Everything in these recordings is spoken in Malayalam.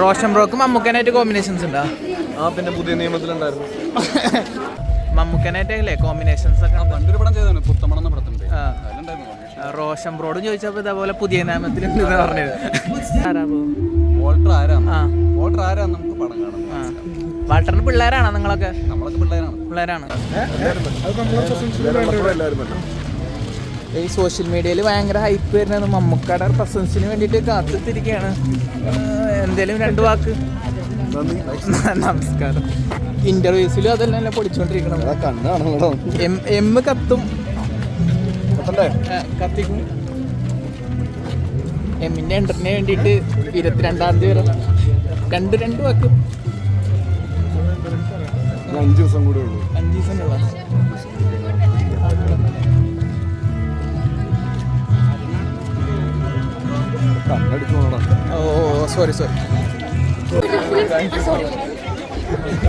റോഷൻ ബ്രോക്ക് മമ്മൂക്കനായിട്ട് കോമ്പിനേഷൻസ് ഉണ്ടോ? ആ പിന്നെ പുതിയ നിയമത്തിലുണ്ടായിരുന്നു. മമ്മൂക്കനായിട്ടല്ലേ കോമ്പിനേഷൻസ് ഒക്കെ ആ പണ്ടൊരു പടം ചെയ്താണ് പുത്തമണം എന്ന പടത്തിന്റെ ആ. അതിലുണ്ടായിരുന്നു കോമ്പിനേഷൻ. ആ, റോഷൻ ബ്രോഡും ചോദിച്ചപ്പോ ഇതേപോലെ പുതിയ നിയമത്തിലുണ്ട് പറഞ്ഞത്? വോൾട്ടർ വോൾട്ടർ ആരാന്ന് നമുക്ക് പടം കാണാം. ആ. വാട്ടറിന് പിള്ളേരാണോ നിങ്ങളൊക്കെ? നമ്മളൊക്കെ പിള്ളേരാണ്. പിള്ളേരാണ്. ഈ സോഷ്യൽ മീഡിയയിൽ ഭയങ്കര ഹൈപ്പ് വരുന്നത്. മമ്മൂക്കയുടെ പ്രസൻസിന് വേണ്ടിയിട്ട് കാത്തിരിക്കുകയാണ് എന്തേലും രണ്ട് വാക്ക്? നമസ്കാരം. ഇന്റർവ്യൂസിലും അതെല്ലാം പൊളിച്ചോണ്ടിരിക്കണം കണ്ണാണല്ലോ. എം എം കത്തും. കത്തിക്കും. എമ്മിന്റെ എൻട്രിന് വേണ്ടിയിട്ട് ഇരുപത്തിരണ്ടാം തീയതി വരെ. രണ്ട് രണ്ട് വാക്ക്. അഞ്ച് ദിവസം കൂടെ ഉള്ളൂ. അഞ്ച് ദിവസം കണ്ണടിക്കണോടാ sorry sorry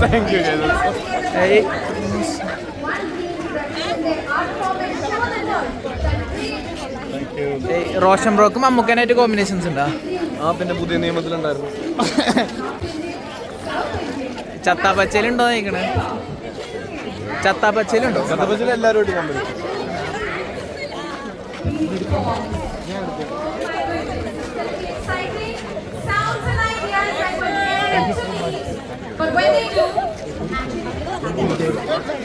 thank you Roshan ബ്രോക്കും അമ്മുക്കനായിട്ട് കോമ്പിനേഷൻസ് ഉണ്ടോ? ആ പിന്നെ പുതിയ നിയമത്തിലുണ്ടായിരുന്നു. ചത്താപ്പച്ചയിലുണ്ടോ നോക്കണേ ചത്താപ്പച്ചയിലുണ്ടോ കഥപ്പച്ചിൽ എല്ലാവരുമായിട്ട് company But when they do,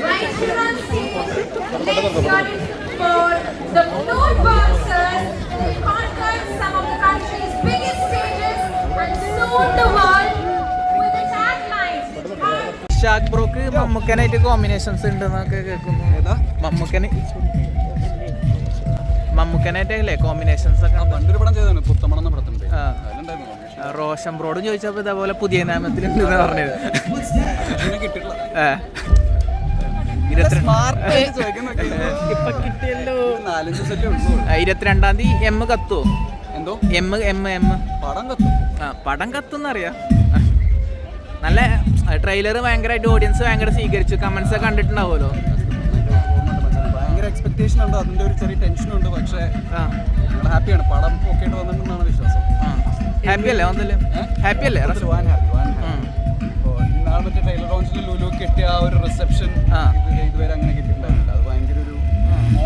right here on stage, let's hear it for the Noor Bouncers who conquered some of the country's biggest stages and sold the world with the taglines. ഷാഖ് ബ്രോക്ക് മമ്മൂക്കനായിട്ട് കോമ്പിനേഷൻസ് ഉണ്ടെന്നൊക്കെ കേൾക്കുന്നു ഏതാ മമ്മൂക്കന് മമ്മൂക്കനായിട്ടല്ലേ കോമ്പിനേഷൻസ് ഒക്കെ പണ്ടൊരു പടം ചെയ്താണ് പുത്തമണം എന്ന പടത്തിന്റെ ആ. അതിലുണ്ടായിരുന്നു റോഷൻ ബ്രോഡും ചോദിച്ചപ്പോൾ ഇതേപോലെ പുതിയ നിയമത്തിലുണ്ടെന്ന് പറഞ്ഞത്. ഇരുപത്തിരണ്ട് തീയതി എം കത്തുവോ? എന്തോ? എം എം എം പടം കത്തും. ആ പടം കത്തുന്നറിയാം. നല്ല ട്രെയിലർ ഭയങ്കരമായിട്ട് ഓഡിയൻസ് ഭയങ്കര സ്വീകരിച്ചു. കമന്റ്സ് ഒക്കെ കണ്ടിട്ടുണ്ടാവുമല്ലോ. ഭയങ്കര എക്സ്പെക്ടേഷൻ ഉണ്ട്. അതിന്റെ ഒരു ചെറിയ ടെൻഷൻ ഉണ്ട്. പക്ഷേ ഹാപ്പിയാണ് പടം ഒക്കെ വിശ്വാസം ഹാപ്പി അല്ലേ? വന്നല്ലേ ഹാപ്പി അല്ലേ? മറ്റേ ലോഞ്ചിൽ ലുലു കിട്ടിയ ആ ഒരു റിസപ്ഷൻ. ഇതുവരെ അങ്ങനെ കിട്ടിയിട്ടുണ്ടായിരുന്നില്ല. അത് ഭയങ്കര ഒരു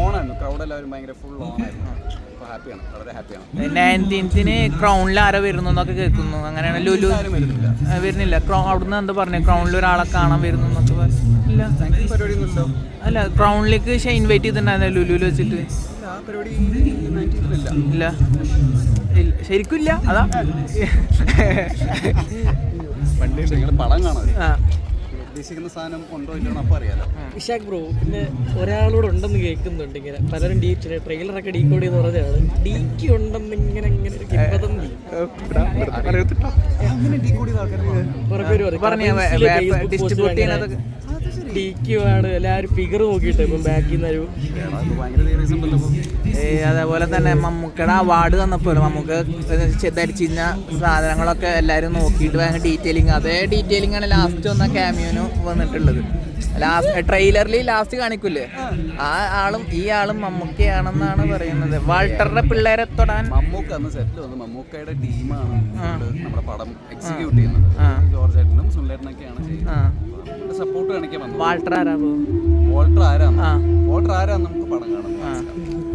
ഓണായിരുന്നു ക്രൗഡ് എല്ലാവരും ഭയങ്കര ഫുൾ ഓണായിരുന്നു അപ്പോൾ ഹാപ്പിയാണ് വളരെ ഹാപ്പിയാണ് നയന്റീൻത്തിന് ക്രൗണിൽ ആരോ വരുന്നു എന്നൊക്കെ കേൾക്കുന്നു. അങ്ങനെയാണ് ലുലു വരുന്നില്ല. അവിടുന്ന് എന്താ പറഞ്ഞു? ക്രൗണിൽ ഒരാളെ കാണാൻ വരുന്നു എന്നൊക്കെ ഇല്ല. അല്ല ക്രൗണിലേക്ക് പക്ഷേ ഇൻവൈറ്റ് ചെയ്തിട്ടുണ്ടായിരുന്നു ലുലുവിൽ വെച്ചിട്ട്. ആ പരിപാടി ഇല്ല. ശരിക്കും ഇല്ല. അതാ. പണ്ട് നിങ്ങൾ പടം കാണാൻ ഉദ്ദേശിക്കുന്ന സാധനം ഉണ്ടോ ഇല്ലയോ അപ്പോൾ അറിയാലോ. വിശാഖ് ബ്രോ പിന്നെ ഒരാളോട് ഉണ്ടെന്ന് കേൾക്കുന്നുണ്ട് ഇങ്ങനെ. പലരും ഡീ ട്രെയിലറൊക്കെ ഡീക്കോഡ് ചെയ്ത് പറഞ്ഞതാണ്. ഡീക്ക് ഉണ്ടെന്ന് ഇങ്ങനെ ഇങ്ങനെ. അങ്ങനെ ഡീ കൂടി ആൾക്കാർ. പറഞ്ഞ ഡിസ്ട്രിബ്യൂട്ട് ആണ് എല്ലാവരും ഫിഗർ നോക്കിയിട്ട് ഇപ്പം ബാക്കിൽ നിന്ന് ഒരു ഏ, അതേപോലെ തന്നെ മമ്മൂക്കയുടെ അവാർഡ് തന്നപ്പോൾ നമുക്ക് ധരിച്ചിരുന്ന സാധനങ്ങളൊക്കെ എല്ലാവരും നോക്കിയിട്ട് ഭയങ്കര ഡീറ്റെയിലിംഗ് അതേ ഡീറ്റെയിലിംഗ് ആണ് ലാസ്റ്റ് വന്ന ക്യാമിയോന് വന്നിട്ടുള്ളത്. ലാസ്റ്റ് ട്രെയിലറിൽ ലാസ്റ്റ് കാണിക്കൂലേ ആ ആളും ഈ ആളും മമ്മൂക്കയാണെന്നാണ് പറയുന്നത്. വാൾട്ടറുടെ പിള്ളേരെ തൊടാൻ മമ്മൂക്ക അന്ന് സെറ്റിൽ വന്ന് മമ്മൂക്കയുടെ ടീമാണ്. നമ്മുടെ പടം എക്സിക്യൂട്ട് ചെയ്യുന്നത്. ജോർജ് ഏട്ടനും സുനിലേട്ടനൊക്കെയാണ് ചെയ്യുന്നത്. സപ്പോർട്ട് കാണിക്കാൻ വന്നു. വാൾട്ടർ ആരാ ആരാന്ന്? ആ. വോൾട്ടർ ആരാന്ന് നമുക്ക് പടം കാണാം.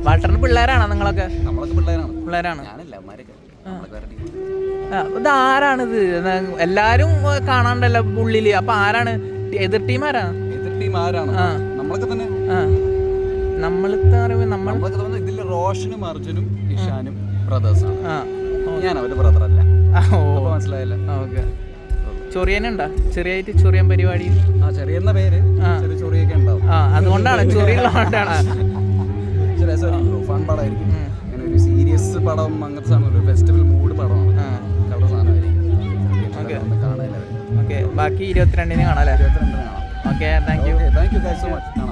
വാൾട്ടറിന്റെ പിള്ളേരാണോ നിങ്ങളൊക്കെ? നമ്മളൊക്കെ പിള്ളേരാണ്. പിള്ളേരാണ്? ഞാനല്ല ആ, ഇത് ആരാണിത് എല്ലാരും കാണാണ്ടല്ലോ ഉള്ളിൽ. അപ്പൊ ആരാണ്? എതിർ ടീം ആരാ? എതിർ ടീം ആരാണ്. നമ്മളൊക്കെ തന്നെ. നമ്മളിത്തെ അറിവ് നമ്മൾ ഇതിൽ റോഷനും അർജുനും ഇഷാനും ബ്രദേഴ്സാണ് ഞാൻ അവരുടെ ഓ. മനസ്സിലായല്ലോ? ഓക്കെ. ചൊറിയനുണ്ടാ? ചെറിയായിട്ട് ചൊറിയൻ പരിപാടി? ആ ചെറിയെന്ന പേര്. ചെറിയ ചൊറിയൊക്കെ ഉണ്ടാവും. ആ അതുകൊണ്ടാണ് ചൊറിയുള്ളതുകൊണ്ടാണ്. ഫൺ പടമായിരിക്കും ഉം. അങ്ങനെ ഒരു സീരിയസ് പടം അങ്ങനത്തെ സാധനമല്ലോ ഫെസ്റ്റിവൽ മൂഡ് പടമാണ് കളർ സാധനമായിരിക്കും. ഓക്കെ. ബാക്കി ഇരുപത്തിരണ്ടിന് കാണാം അല്ലേ? ഇരുപത്തിരണ്ടിന് കാണാം. Okay thank you thank you so much